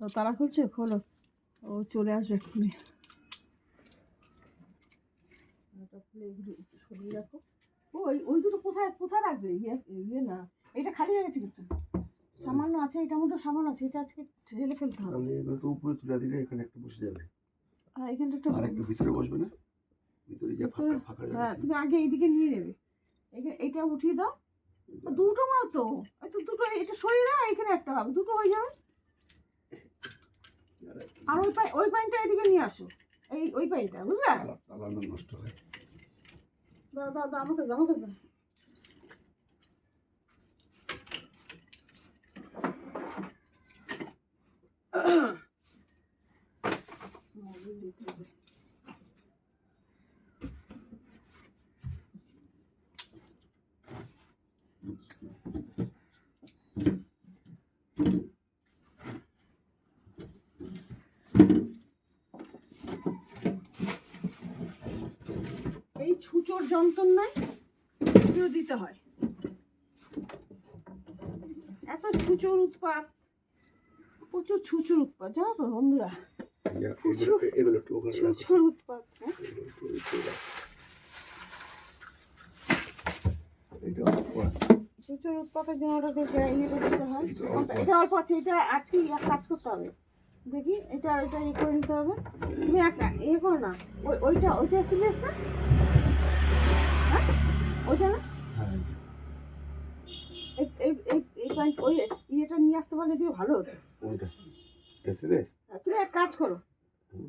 ও তালা খুলছে? খোলো। ও চলে আসবে এক্ষুনি। সরিয়ে রাখো। ও ওই ওই দুটো কোথায় কোথায় রাখবে? ইয়ে ইয়ে না। এটা খালি হয়ে গেছে কিন্তু। সামান্য আছে এটার মধ্যে সামান্য আছে। এটা আজকে ঢেলে ফেলতে হবে। তাহলে এগুলো তো উপরে তুলে দিলে এখানে একটা বসে যাবে। আর এখানটা একটু আর একটু ভিতরে বসবে না? ভিতরে যে ফাঁকা ফাঁকা হ্যাঁ তুমি আগে এইদিকে নিয়ে নেবে। এখানে এটা উঠিয়ে দাও। দুটো একটু দুটো এটা সরিয়ে দাও এখানে একটা হবে। দুটো হয়ে যাবে। আর ওই পাই ওই পাইনটা এদিকে নিয়ে আসো। এই ওই পাইনটা বুঝলে? তালা তালা নষ্ট হয়। দাও দাও দাও আমাকে দাও আমাকে দাও। মোবিল দিতে হবে। এই ছুচোর যন্ত্রণায় এগুলো দিতে হয়। এত ছুচোর উৎপাত প্রচুর ছুচোর উৎপাত জানো তো বন্ধুরা। ছুচোর উৎপাত হ্যাঁ। ছুচোর উৎপাতের জন্য ওটাকে ইয়ে দিতে হয়। এটা অল্প আছে এটা আজকে এক কাজ করতে হবে। দেখি এটা এটা ইয়ে করে নিতে হবে। তুমি একটা ইয়ে করো না ওই ওইটা ওইটা সিরিয়াস না? ওইটা না হ্যাঁ ওই ইয়েটা নিয়ে আসতে পারলে দিয়ে ভালো হতো। কোনটা এসএলএস আর তুমি এক কাজ করো। হুম।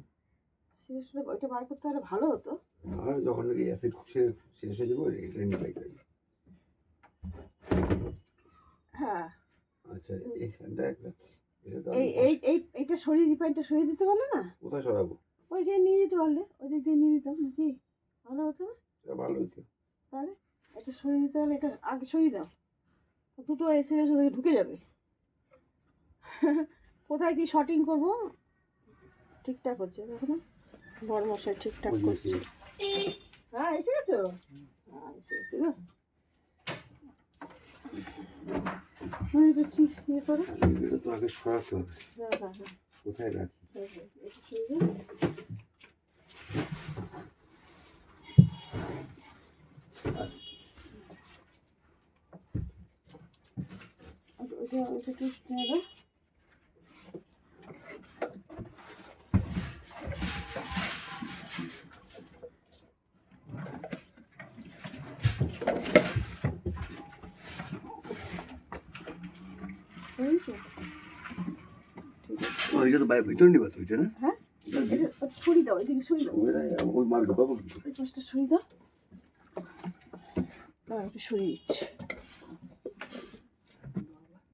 ওইটা বার করতে হলে ভালো হতো। আর যখন নাকি অ্যাসিড শেষ শেষ হয়ে যাবে এটা নিয়ে যাবে। হ্যাঁ। আচ্ছা এইখানটা একটা এই এই এই এইটা সরিয়ে দিই সরিয়ে দিতে পারলে না? কোথায় সরাবো? ওইখানে নিয়ে যেতে পারলে ওই দিক দিয়ে নিয়ে নিতাম নাকি? ভালো হতো না এটা ভালো হইতো তাহলে এটা সরিয়ে দিতে হলে এটা আগে সরিয়ে দাও। দুটো এসে ওদিকে ঢুকে যাবে। কোথায় কি শর্টিং করব? ঠিকঠাক হচ্ছে দেখো না বড় মশাই ঠিকঠাক করছে। হ্যাঁ এসে গেছো? হ্যাঁ এসে গেছো গো। হ্যাঁ ঠিক ইয়ে এগুলো তো আগে সরাতে হবে। হ্যাঁ হ্যাঁ কোথায় রাখি? একটু ঠিক আছে ওইটা তো বাইরে ভিতরে নিবা তো ওইটা না? হ্যাঁ? সরিয়ে দাও এদিকে সরিয়ে দাও। ওই ওই মাল ঢোকাবো কি করে? পাশটা সরিয়ে দাও। একটু সরিয়ে দিচ্ছি।